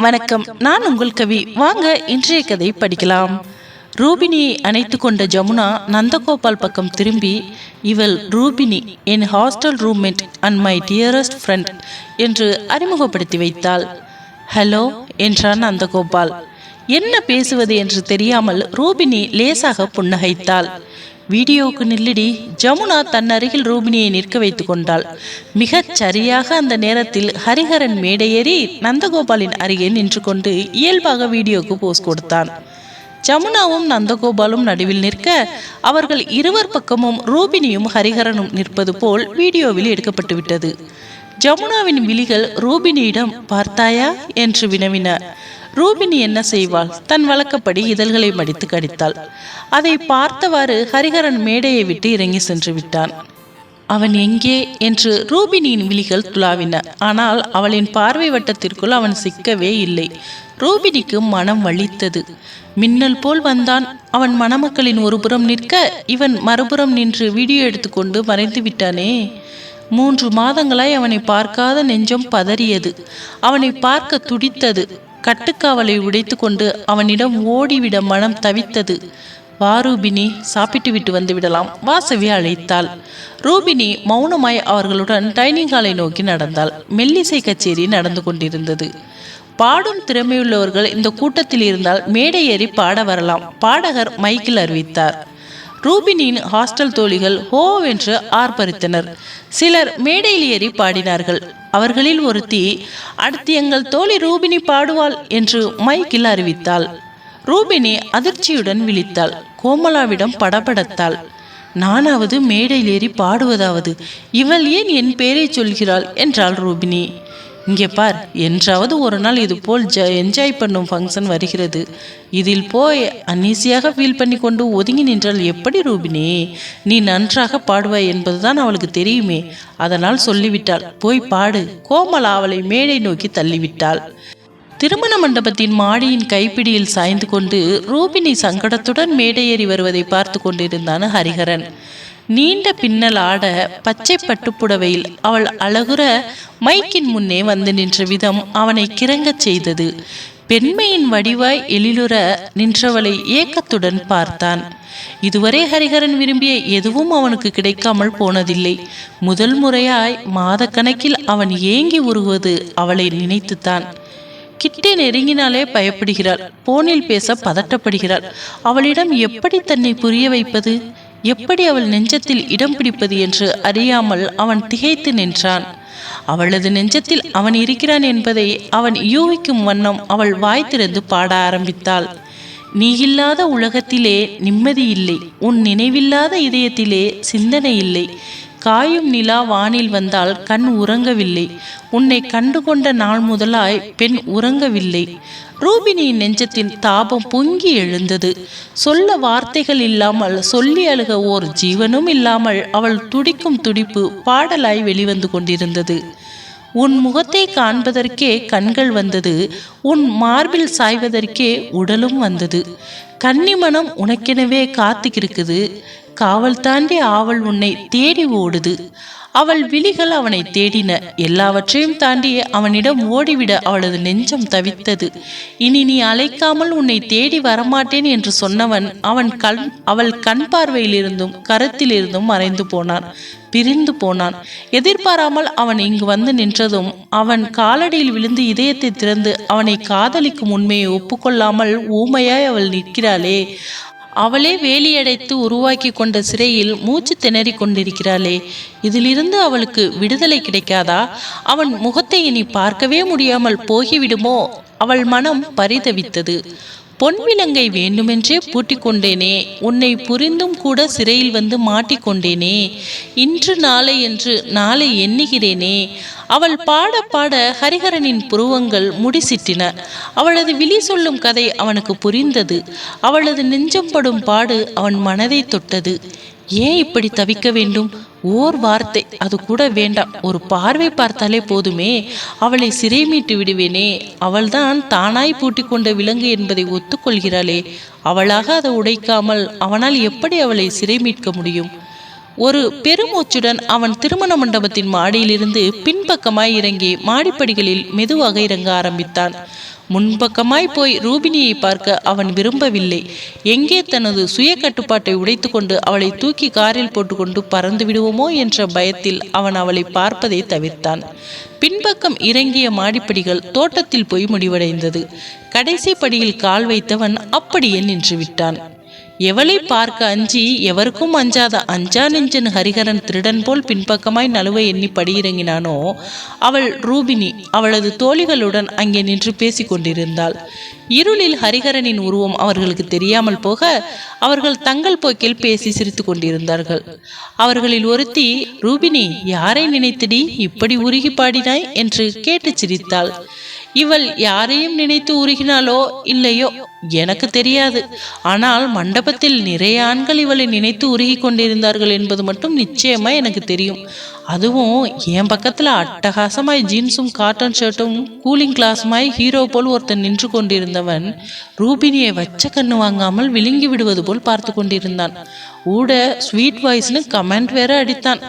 வணக்கம். நான் உங்கள் கவி. வாங்க இன்றைய கதை படிக்கலாம். ரூபினியை அணைத்து கொண்ட ஜமுனா நந்தகோபால் பக்கம் திரும்பி இவள் ரூபினி என் hostel roommate and my dearest friend என்று அறிமுகப்படுத்தி வைத்தாள். ஹலோ என்றான் நந்தகோபால். என்ன பேசுவது என்று தெரியாமல் ரூபினி லேசாக புன்னகைத்தாள். வீடியோவுக்கு நில்லடி. ஜமுனா தன் அருகில் ரூபினியை நிற்க வைத்துக் கொண்டாள். மிகச் சரியாக அந்த நேரத்தில் ஹரிஹரன் மேடையேறி நந்தகோபாலின் அருகே நின்று கொண்டு இயல்பாக வீடியோவுக்கு போஸ் கொடுத்தான். ஜமுனாவும் நந்தகோபாலும் நடுவில் நிற்க அவர்கள் இருவர் பக்கமும் ரூபினியும் ஹரிஹரனும் நிற்பது போல் வீடியோவில் எடுக்கப்பட்டு விட்டது. ஜமுனாவின் விழிகள் ரூபினியிடம் பார்த்தாயா? என்று வினவின. ரூபினி என்ன செய்வாள்? தன் வழக்கப்படி இதழ்களை மடித்து கடித்தாள். அதை பார்த்தவாறு ஹரிஹரன் மேடையை விட்டு இறங்கி சென்று விட்டான். அவன் எங்கே? என்று ரூபினியின் விழிகள் துளாவின. ஆனால் அவளின் பார்வை வட்டத்திற்குள் அவன் சிக்கவே இல்லை. ரூபினிக்கு மனம் வலித்தது. மின்னல் போல் வந்தான். அவன் மணமக்களின் ஒருபுறம் நிற்க இவன் மறுபுறம் நின்று வீடியோ எடுத்துக்கொண்டு மறைந்து விட்டானே. மூன்று மாதங்களாய் அவனை பார்க்காத நெஞ்சம் பதறியது. அவனை பார்க்க துடித்தது. கட்டுக்காவலை உடைத்து கொண்டு அவனிடம் ஓடிவிட மனம் தவித்தது. வா ரூபினி சாப்பிட்டு விட்டு வந்து விடலாம். வாசவி அழைத்தாள். ரூபினி மௌனமாய் அவர்களுடன் டைனிங் ஹாலை நோக்கி நடந்தாள். மெல்லிசை கச்சேரி நடந்து கொண்டிருந்தது. பாடும் திறமையுள்ளவர்கள் இந்த கூட்டத்தில் இருந்தால் மேடை ஏறி பாட வரலாம். பாடகர் மைக்கில் அறிவித்தார். ரூபினியின் ஹாஸ்டல் தோழிகள் ஹோ என்று ஆர்ப்பரித்தனர். சிலர் மேடையில் ஏறி பாடினார்கள். அவர்களில் ஒருத்தி அடுத்து எங்கள் தோழி ரூபினி பாடுவாள் என்று மைக்கில் அறிவித்தாள். ரூபினி அதிர்ச்சியுடன் விழித்தாள் கோமலாவிடம் படபடத்தாள். நானாவது மேடையில் ஏறி பாடுவதாவது இவள் ஏன் என் பேரை சொல்கிறாள்? என்றாள் ரூபினி. இங்கே பார் என்றாவது ஒரு நாள் இது போல் ஜ என்ஜாய் பண்ணும் ஃபங்க்ஷன் வருகிறது. இதில் போய் அன்னீசியாக ஃபீல் பண்ணி கொண்டு ஒதுங்கி நின்றால் எப்படி ரூபினி? நீ நன்றாக பாடுவாய் என்பதுதான் அவளுக்கு தெரியுமே. அதனால் சொல்லிவிட்டாள் போய் பாடு. கோமலா அவளை மேடை நோக்கி தள்ளிவிட்டாள். திருமண மண்டபத்தின் மாடியின் கைப்பிடியில் சாய்ந்து கொண்டு ரூபினி சங்கடத்துடன் மேடையேறி வருவதை பார்த்து கொண்டிருந்தான் ஹரிஹரன். நீண்ட பின்னல் ஆட பச்சை பட்டுப்புடவையில் அவள் அழகுற மைக்கின் முன்னே வந்து நின்ற விதம் அவனை கிறங்கச் செய்தது. பெண்மையின் வடிவாய் எழிலுற நின்றவளை ஏக்கத்துடன் பார்த்தான். இதுவரை ஹரிஹரன் விரும்பிய எதுவும் அவனுக்கு கிடைக்காமல் போனதில்லை. முதல் முறையாய் மாதக்கணக்கில் அவன் ஏங்கி உருகுவது அவளை நினைத்துத்தான். கிட்டே நெருங்கினாலே பயப்படுகிறாள். போனில் பேச பதட்டப்படுகிறாள். அவளிடம் எப்படி தன்னை புரிய வைப்பது? எப்படி அவள் நெஞ்சத்தில் இடம் பிடிப்பது என்று அறியாமல் அவன் திகைத்து நின்றான். அவளது நெஞ்சத்தில் அவன் இருக்கிறான் என்பதை அவன் யூகிக்கும் வண்ணம் அவள் வாய் திறந்து பாட ஆரம்பித்தாள். நீ இல்லாத உலகத்திலே நிம்மதி இல்லை. உன் நினைவில்லாத இதயத்திலே சிந்தனை இல்லை. காயும் நிலா வானில் வந்தால் கண் உறங்கவில்லை. உன்னை கண்டுகொண்ட நாள் முதலாய் பெண் உறங்கவில்லை. ரூபினியின் நெஞ்சத்தின் தாபம் பொங்கி எழுந்தது. சொல்ல வார்த்தைகள் இல்லாமல் சொல்லி அழுக ஓர் ஜீவனும் இல்லாமல் அவள் துடிக்கும் துடிப்பு பாடலாய் வெளிவந்து கொண்டிருந்தது. உன் முகத்தை காண்பதற்கே கண்கள் வந்தது. உன் மார்பில் சாய்வதற்கே உடலும் வந்தது. கன்னிமனம் உனக்கெனவே காத்துக்கிருக்குது காவல் தாண்டி ஆவல் உன்னை தேடி ஓடுது. அவள் விழிகள் அவனை தேடின. எல்லாவற்றையும் தாண்டி அவனிடம் ஓடிவிட அவளது நெஞ்சம் தவித்தது. இனி நீ அழைக்காமல் உன்னை தேடி வரமாட்டேன் என்று சொன்னவன் அவன் கண் அவள் கண் பார்வையிலிருந்தும் கருத்திலிருந்தும் மறைந்து போனான். பிரிந்து போனான். எதிர்பாராமல் அவன் இங்கு வந்து நின்றதும் அவன் காலடியில் விழுந்து இதயத்தை திறந்து அவனை காதலிக்கும் உண்மையை ஒப்புக்கொள்ளாமல் ஊமையாய் அவள் நிற்கிறாளே. அவளே வேலியடைத்து உருவாக்கி கொண்ட சிறையில் மூச்சு திணறி கொண்டிருக்கிறாளே இதிலிருந்து அவளுக்கு விடுதலை கிடைக்காதா? அவன் முகத்தை இனி பார்க்கவே முடியாமல் போகிவிடுமோ? அவள் மனம் பரிதவித்தது. பொன்விலங்கை வேண்டுமென்றே பூட்டிக் கொண்டேனே உன்னை புரிந்தும் கூட சிறையில் வந்து மாட்டிக்கொண்டேனே இன்று நாளை என்று நாளை எண்ணுகிறேனே. அவள் பாட பாட ஹரிஹரனின் புருவங்கள் முடிசிட்டின. அவளது விழி சொல்லும் கதை அவனுக்கு புரிந்தது. அவளது நெஞ்சம் படும் பாடு அவன் மனதை தொட்டது. ஏன் இப்படி தவிக்க வேண்டும்? ஓர் வார்த்தை. அது கூட வேண்டாம். ஒரு பார்வை பார்த்தாலே போதுமே. அவளை சிறை மீட்டு விடுவேனே. அவள்தான் தானாய் பூட்டிக் கொண்ட விலங்கு என்பதை ஒத்துக்கொள்கிறாளே. அவளாக அதை உடைக்காமல் அவனால் எப்படி அவளை சிறை மீட்க முடியும்? ஒரு பெருமூச்சுடன் அவன் திருமண மண்டபத்தின் மாடியிலிருந்து பின்பக்கமாய் இறங்கி மாடிப்படிகளில் மெதுவாக இறங்க ஆரம்பித்தான். முன்பக்கமாய் போய் ரூபினியை பார்க்க அவன் விரும்பவில்லை. எங்கே தனது சுய கட்டுப்பாட்டை உடைத்துக்கொண்டு அவளை தூக்கி காரில் போட்டுக்கொண்டு பறந்து விடுவோமோ என்ற பயத்தில் அவன் அவளை பார்ப்பதை தவிர்த்தான். பின்பக்கம் இறங்கிய மாடிப்படிகள் தோட்டத்தில் போய் முடிவடைந்தது. கடைசி படியில் கால் வைத்தவன் அப்படியே நின்று விட்டான். எவளை பார்க்க அஞ்சி எவருக்கும் அஞ்சாத அஞ்சா நெஞ்சன் ஹரிஹரன் திருடன் போல் பின்பக்கமாய் நழுவை எண்ணி படியிறங்கினானோ அவள் ரூபினி அவளது தோழிகளுடன் அங்கே நின்று பேசிக் கொண்டிருந்தாள். இருளில் ஹரிகரனின் உருவம் அவர்களுக்கு தெரியாமல் போக அவர்கள் தங்கள் போக்கில் பேசி சிரித்து கொண்டிருந்தார்கள். அவர்களில் ஒருத்தி ரூபினி யாரை நினைத்தடி இப்படி உருகி பாடினாய்? என்று கேட்டு சிரித்தாள். இவள் யாரையும் நினைத்து உருகினாலோ இல்லையோ எனக்கு தெரியாது. ஆனால் மண்டபத்தில் நிறைய ஆண்கள் இவளை நினைத்து உருகி கொண்டிருந்தார்கள் என்பது மட்டும் நிச்சயமா எனக்கு தெரியும். அதுவும் என் பக்கத்துல அட்டகாசமாய் ஜீன்ஸும் காட்டன் ஷர்ட்டும் கூலிங் கிளாஸுமாய் ஹீரோ போல் ஒருத்தன் நின்று கொண்டிருந்தவன் ரூபினியை வச்ச கண்ணு வாங்காமல் விழுங்கி விடுவது போல் பார்த்து கொண்டிருந்தான். ஊட ஸ்வீட் வாய்ஸ்னு கமெண்ட் வேற அடித்தான்.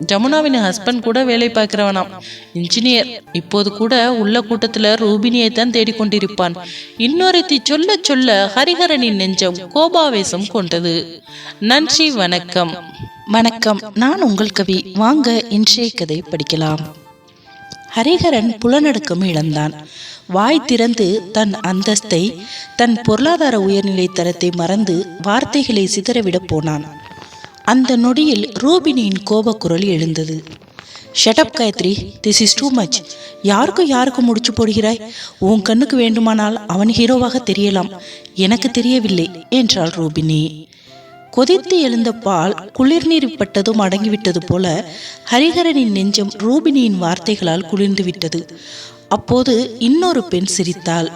ஜமுனாவின் ஹஸ்பண்ட் கூட வேலை பார்க்கிறவனாம். இன்ஜினியர் இப்போது கூட உள்ள கூட்டத்துல ரூபினியை தான் தேடிக்கொண்டிருப்பான். இன்னொருத்தி சொல்ல சொல்ல ஹரிஹரனின் நெஞ்சம் கோபாவேசம் கொண்டது. நன்றி வணக்கம். வணக்கம். நான் உங்கள் கவி. வாங்க இன்றைய கதை படிக்கலாம். ஹரிஹரன் புலநடுக்கம் இழந்தான். வாய் திறந்து தன் அந்தஸ்தை தன் பொருளாதார உயர்நிலை தரத்தை மறந்து வார்த்தைகளை சிதறவிடப் போனான். அந்த நொடியில் ரூபினியின் கோபக்குரல் எழுந்தது. Shut up Gayathri this is too much யாருக்கும் யாருக்கும் முடிச்சு போடுகிறாய்? உன் கண்ணுக்கு வேண்டுமானால் அவன் ஹீரோவாக தெரியலாம். எனக்கு தெரியவில்லை என்றாள் ரூபினி. கொதித்து எழுந்த பால் குளிர்நீர் பட்டதும் அடங்கிவிட்டது போல ஹரிஹரனின் நெஞ்சம் ரூபினியின் வார்த்தைகளால் குளிர்ந்து விட்டது அப்போது இன்னொரு பெண் சிரித்தாள்.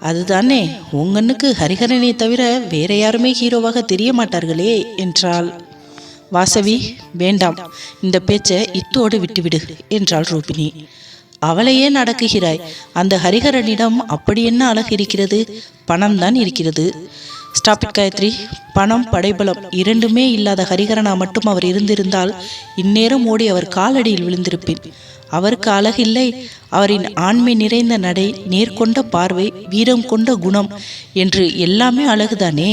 அதுதானே உங்கண்ணுக்கு ஹரிஹரனை தவிர வேற யாருமே ஹீரோவாக தெரிய மாட்டார்களே என்றாள். வாசவி வேண்டாம். இந்த பேச்சை இத்தோடு விட்டுவிடு என்றாள் ரூபினி அவளையே நடக்குகிறாய். அந்த ஹரிஹரனிடம் அப்படி என்ன அழகு இருக்கிறது? பணம் தான் இருக்கிறது ஸ்டாபிட் காயத்ரி. பணம் படைபலம் இரண்டுமே இல்லாத ஹரிஹரனா மட்டும் அவர் இருந்திருந்தால் இந்நேரம் ஓடி அவர் காலடியில் விழுந்திருப்பேன். அவருக்கு அழகில்லை. அவரின் ஆண்மை நிறைந்த நடை நேர்கொண்ட பார்வை வீரம் கொண்ட குணம் என்று எல்லாமே அழகுதானே?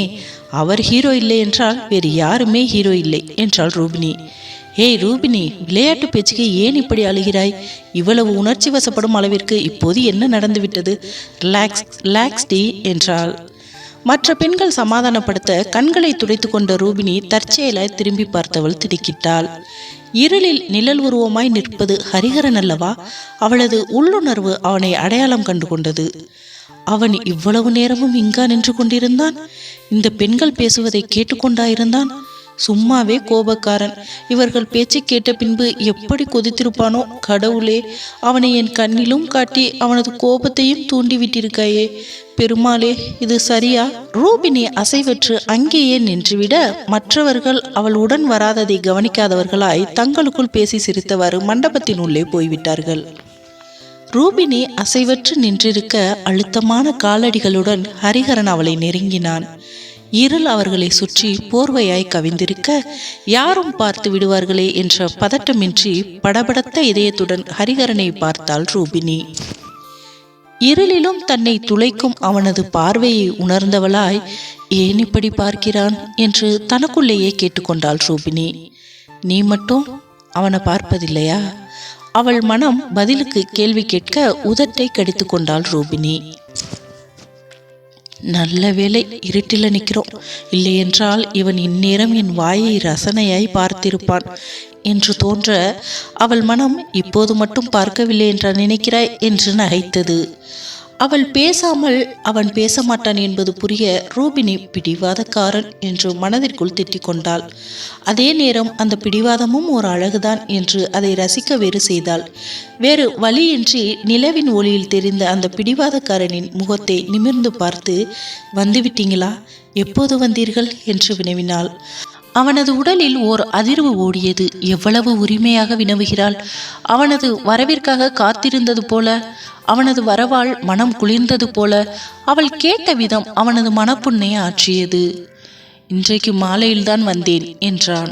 அவர் ஹீரோ இல்லை என்றால் வேறு யாருமே ஹீரோ இல்லை என்றாள் ரூபினி. ஏய் ரூபினி விளையாட்டு பேச்சுக்கு ஏன் இப்படி அழுகிறாய்? இவ்வளவு உணர்ச்சி வசப்படும் அளவிற்கு இப்போது என்ன நடந்துவிட்டது? ரிலாக்ஸ் ரிலாக்ஸ் டி என்றாள். மற்ற பெண்கள் சமாதானப்படுத்த கண்களை துடைத்து கொண்ட ரூபினி தற்செயலாய் திரும்பி பார்த்தவள் திடுக்கிட்டாள். இருளில் நிழல் உருவமாய் நிற்பது ஹரிஹரன் அல்லவா? அவளது உள்ளுணர்வு அவனை அடையாளம் கண்டு கொண்டது அவன் இவ்வளவு நேரமும் இங்கா நின்று கொண்டிருந்தான். இந்த பெண்கள் பேசுவதை கேட்டுக்கொண்டாயிருந்தான். சும்மாவே கோபக்காரன். இவர்கள் பேச்சை கேட்ட பின்பு எப்படி கொதித்திருப்பானோ கடவுளே அவனை என் கண்ணிலும் காட்டி அவனது கோபத்தையும் தூண்டிவிட்டிருக்காயே. பெருமாளே இது சரியா? ரூபினி அசைவற்று அங்கேயே நின்றுவிட மற்றவர்கள் அவள் உடன் வராததை கவனிக்காதவர்களாய் தங்களுக்குள் பேசி சிரித்தவாறு மண்டபத்தின் உள்ளே போய்விட்டார்கள். ரூபினி அசைவற்று நின்றிருக்க அழுத்தமான காலடிகளுடன் ஹரிஹரன் அவளை நெருங்கினான். இருள் அவர்களை சுற்றி போர்வையாய் கவிந்திருக்க யாரும் பார்த்து விடுவார்களே என்ற பதட்டமின்றி படபடத்த இதயத்துடன் ஹரிஹரனை பார்த்தாள் ரூபினி. இருளிலும் தன்னை துளைக்கும் அவனது பார்வையை உணர்ந்தவளாய் ஏன் இப்படி பார்க்கிறான்? என்று தனக்குள்ளேயே கேட்டுக்கொண்டாள் ரூபினி. நீ மட்டும் அவனை பார்ப்பதில்லையா? அவள் மனம் பதிலுக்கு கேள்வி கேட்க உதட்டை கடித்து கொண்டாள் ரூபினி. நல்ல வேலை இருட்டில் நிற்கிறோம். இல்லையென்றால் இவன் இந்நேரம் என் வாயை ரசனையாய் பார்த்திருப்பான் என்று தோன்ற அவள் மனம் இப்போது மட்டும் பார்க்கவில்லை என்று நினைக்கிறாய் என்று நகைத்தது. அவள் பேசாமல் அவன் பேச மாட்டான் என்பது புரிய ரூபினி பிடிவாதக்காரன் என்று மனதிற்குள் திட்டிக் கொண்டாள் அதே நேரம் அந்த பிடிவாதமும் ஒரு அழகுதான் என்று அதை ரசிக்க வேறு செய்தாள். வேறு வழியின்றி நிலவின் ஒளியில் தெரிந்த அந்த பிடிவாதக்காரனின் முகத்தை நிமிர்ந்து பார்த்து வந்துவிட்டீங்களா? எப்போது வந்தீர்கள்? என்று வினவினாள். அவனது உடலில் ஓர் அதிர்வு ஓடியது. எவ்வளவு உரிமையாக வினவுகிறாள்? அவனது வரவிற்காக காத்திருந்தது போல அவனது வரவால் மனம் குளிர்ந்தது போல அவள் கேட்ட விதம் அவனது மனப்புண்ணை ஆற்றியது. இன்றைக்கு மாலையில்தான் வந்தேன் என்றான்.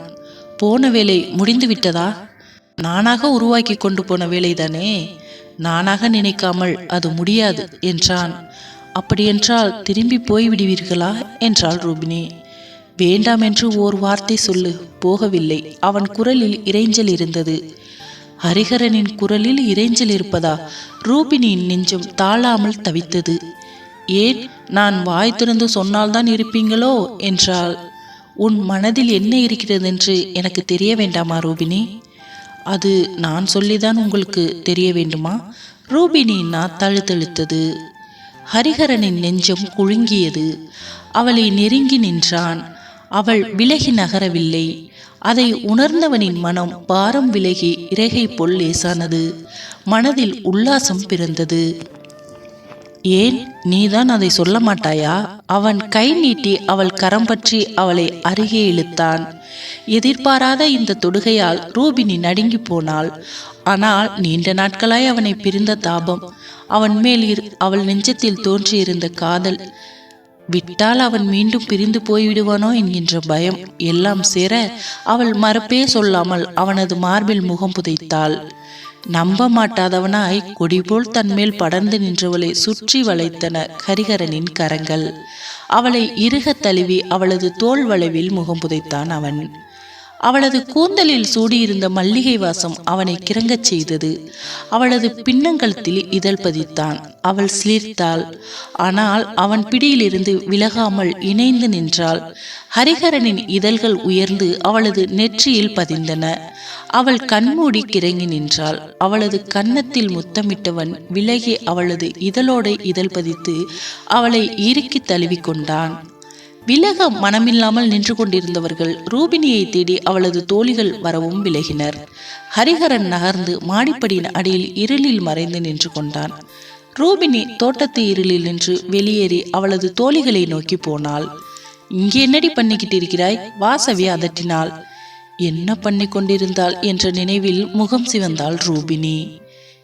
போன வேலை முடிந்து விட்டதா? நானாக உருவாக்கி கொண்டு போன வேலைதானே நானாக நினைக்காமல் அது முடியாது என்றான். அப்படியென்றால் திரும்பி போய்விடுவீர்களா? என்றாள் ரூபினி. வேண்டாம் என்று ஓர் வார்த்தை சொல்லு போகவில்லை. அவன் குரலில் இறைஞ்சல் இருந்தது. ஹரிஹரனின் குரலில் இறைஞ்சல் இருப்பதா? ரூபினியின் நெஞ்சம் தாழாமல் தவித்தது. ஏன்? நான் வாய் திறந்து சொன்னால்தான் இருப்பீங்களோ? என்றாள். உன் மனதில் என்ன இருக்கிறது என்று எனக்கு தெரிய வேண்டாமா ரூபினி? அது நான் சொல்லிதான் உங்களுக்கு தெரிய வேண்டுமா? ரூபினி நான் தழுத்தழுத்தது. ஹரிஹரனின் நெஞ்சம் குலுங்கியது. அவளை நெருங்கி நின்றான். அவள் விலகி நகரவில்லை. அதை உணர்ந்தவனின் மனம் பாரம் விலகி இறகை போல் லேசானது. மனதில் உல்லாசம் பிறந்தது. ஏன் நீதான் அதை சொல்ல மாட்டாயா? அவன் கை நீட்டி அவள் கரம் பற்றி அவளை அருகே இழுத்தான். எதிர்பாராத இந்த தொடுகையால் ரூபினி நடுங்கி போனாள். ஆனால் நீண்ட நாட்களாய் அவனை பிரிந்த தாபம் அவன் மேல் அவள் நெஞ்சத்தில் தோன்றியிருந்த காதல் விட்டால் அவன் மீண்டும் பிரிந்து போய்விடுவானோ என்கின்ற பயம் எல்லாம் சேர அவள் மறப்பே சொல்லாமல் அவனது மார்பில் முகம் புதைத்தாள். நம்ப மாட்டாதவனாய் கொடிபோல் தன்மேல் படர்ந்து நின்றவளை சுற்றி வளைத்தன கரிகரனின் கரங்கள். அவளை இறுக தழுவி அவளது தோல் வளைவில் முகம் புதைத்தான் அவன். அவளது கூந்தலில் சூடியிருந்த மல்லிகை வாசம் அவனை கிறங்கச் செய்தது. அவளது பின்னங்கலத்தில் இதழ் பதித்தான். அவள் சிலிர்த்தாள். ஆனால் அவன் பிடியிலிருந்து விலகாமல் இணைந்து நின்றாள். ஹரிஹரனின் இதழ்கள் உயர்ந்து அவளது நெற்றியில் பதிந்தன. அவள் கண்மூடி கிறங்கி நின்றாள். அவளது கன்னத்தில் முத்தமிட்டவன் விலகி அவளது இதழோட இதழ் பதித்து அவளை இறுக்கி தழுவிக்கொண்டான் விலக மனமில்லாமல் நின்று கொண்டிருந்தவர்கள் ரூபினியை தேடி அவளது தோழிகள் வரவும் விலகினர். ஹரிஹரன் நகர்ந்து மாடிப்படியின் அடியில் இருளில் மறைந்து நின்று கொண்டான். ரூபினி தோட்டத்து இருளில் நின்று வெளியேறி அவளது தோழிகளை நோக்கி போனாள். இங்கே என்னடி பண்ணிக்கிட்டு இருக்கிறாய் வாசவி அதட்டினாள். என்ன பண்ணி கொண்டிருந்தாள் என்ற நினைவில் முகம் சிவந்தாள் ரூபினி.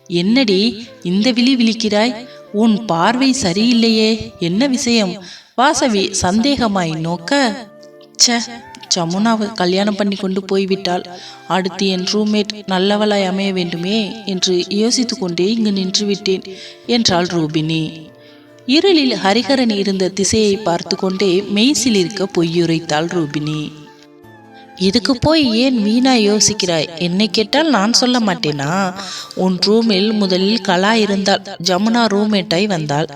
என்னடி இந்த விழி விழிக்கிறாய்? உன் பார்வை சரியில்லையே. என்ன விஷயம்? வாசவி சந்தேகமாய் நோக்க ச ஜமுனாவை கல்யாணம் பண்ணி கொண்டு போய்விட்டாள். அடுத்து என் ரூம்மேட் நல்லவளாய் அமைய வேண்டுமே என்று யோசித்து கொண்டே இங்கு நின்று விட்டேன் என்றாள் ரூபினி. இருளில் ஹரிஹரன் இருந்த திசையை பார்த்து கொண்டே மெய்சில் இருக்க பொய்யுரைத்தாள் ரூபினி. இதுக்கு போய் ஏன் வீணா யோசிக்கிறாய்? என்னை கேட்டால் நான் சொல்ல மாட்டேனா? உன் ரூமில் முதலில் கலா இருந்தால் ஜமுனா ரூம்மேட்டாய் வந்தாள்.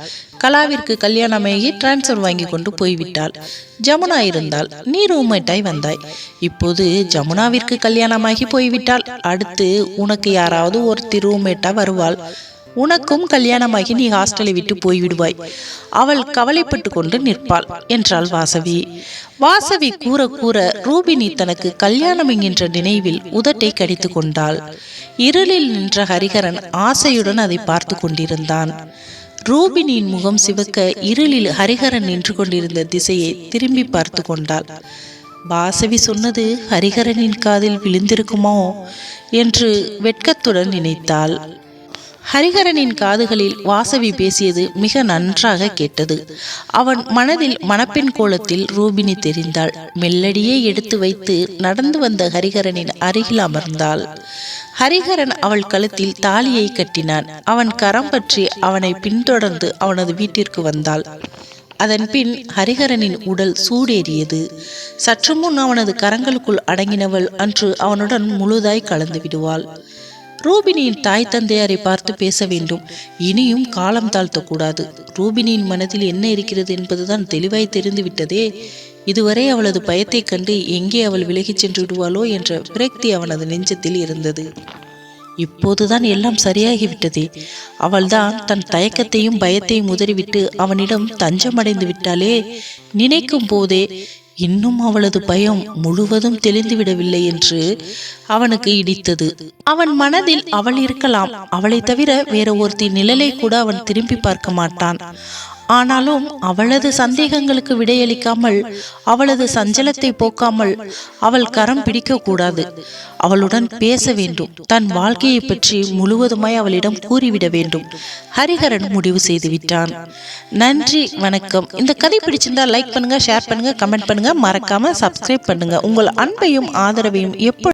கலாவிற்கு கல்யாணமாகி டிரான்ஸ்ஃபர் வாங்கி கொண்டு போய்விட்டாள். ஜமுனா இருந்தால் நீ ரூம்மேட்டாய் வந்தாய். இப்போது ஜமுனாவிற்கு கல்யாணமாகி போய்விட்டாள். அடுத்து உனக்கு யாராவது ஒருத்தி ரூம்மேட்டா வருவாள். உனக்கும் கல்யாணமாகி நீ ஹாஸ்டலை விட்டு போய்விடுவாய். அவள் கவலைப்பட்டு கொண்டு நிற்பாள் என்றாள் வாசவி. வாசவி கூற கூற ரூபினி தனக்கு கல்யாணம் என்கின்ற நினைவில் உதட்டை கடித்து கொண்டாள். இருளில் நின்ற ஹரிகரன் ஆசையுடன் அதை பார்த்து கொண்டிருந்தான். ரூபினியின் முகம் சிவக்க இருளில் ஹரிஹரன் நின்று கொண்டிருந்த திசையை திரும்பி பார்த்து கொண்டாள். வாசவி சொன்னது ஹரிஹரனின் காதில் விழுந்திருக்குமோ? என்று வெட்கத்துடன் நினைத்தாள். ஹரிஹரனின் காதுகளில் வாசவி பேசியது மிக நன்றாக கேட்டது. அவன் மனதில் மணப்பெண் கோலத்தில் ரூபினி தெரிந்தாள். மெல்லடியே எடுத்து வைத்து நடந்து வந்த ஹரிஹரனின் அருகில் அமர்ந்தாள். ஹரிஹரன் அவள் கழுத்தில் தாலியை கட்டினான். அவன் கரம் பற்றி அவனை பின்தொடர்ந்து அவனது வீட்டிற்கு வந்தாள். அதன் பின் ஹரிஹரனின் உடல் சூடேறியது. சற்று முன் அவனது கரங்களுக்குள் அடங்கினவள் அன்று அவனுடன் முழுதாய் கலந்து விடுவாள். ரூபினியின் தாய் தந்தையாரை பார்த்து பேச வேண்டும். இனியும் காலம் தாழ்த்தக்கூடாது. ரூபினியின் மனதில் என்ன இருக்கிறது என்பதுதான் தெளிவாய் தெரிந்துவிட்டதே. இதுவரை அவளது பயத்தைக் கண்டு எங்கே அவள் விலகிச் சென்று விடுவாளோ என்ற விரக்தி அவனது நெஞ்சத்தில் இருந்தது. இப்போதுதான் எல்லாம் சரியாகிவிட்டதே. அவள்தான் தன் தயக்கத்தையும் பயத்தையும் உதறிவிட்டு அவனிடம் தஞ்சமடைந்து விட்டாலே நினைக்கும் போதே இன்னும் அவளது பயம் முழுவதும் தெளிந்துவிடவில்லை என்று அவனுக்கு இடித்தது. அவன் மனதில் அவள் இருக்கலாம். அவளை தவிர வேற ஒருத்தி நிழலை கூட அவன் திரும்பி பார்க்க மாட்டான். ஆனாலும் அவளது சந்தேகங்களுக்கு விடையளிக்காமல் அவளது சஞ்சலத்தை போக்காமல் அவள் கரம் பிடிக்க கூடாது அவளுடன் பேச வேண்டும். தன் வாழ்க்கையை பற்றி முழுவதுமாய் அவளிடம் கூறிவிட வேண்டும். ஹரிஹரன் முடிவு செய்து விட்டான். நன்றி வணக்கம். இந்த கதை பிடிச்சிருந்தா லைக் பண்ணுங்க ஷேர் பண்ணுங்க கமெண்ட் பண்ணுங்க. மறக்காம சப்ஸ்கிரைப் பண்ணுங்க. உங்கள் அன்பையும் ஆதரவையும் எப்போ